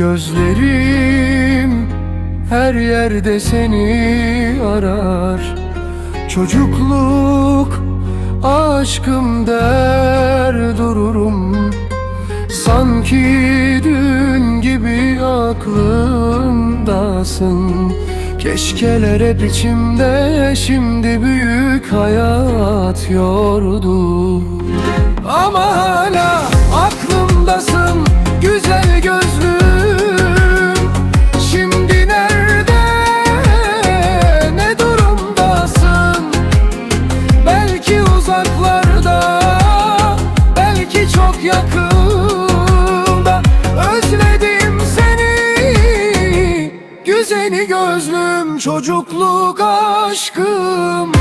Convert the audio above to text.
Gözlerim her yerde seni arar. Çocukluk aşkım der dururum. Sanki dün gibi aklımdasın. Keşkeler hep içimde şimdi büyük hayat yordu. Ama çok yakında Özledim seni. Güzeli gözlüm çocukluk aşkım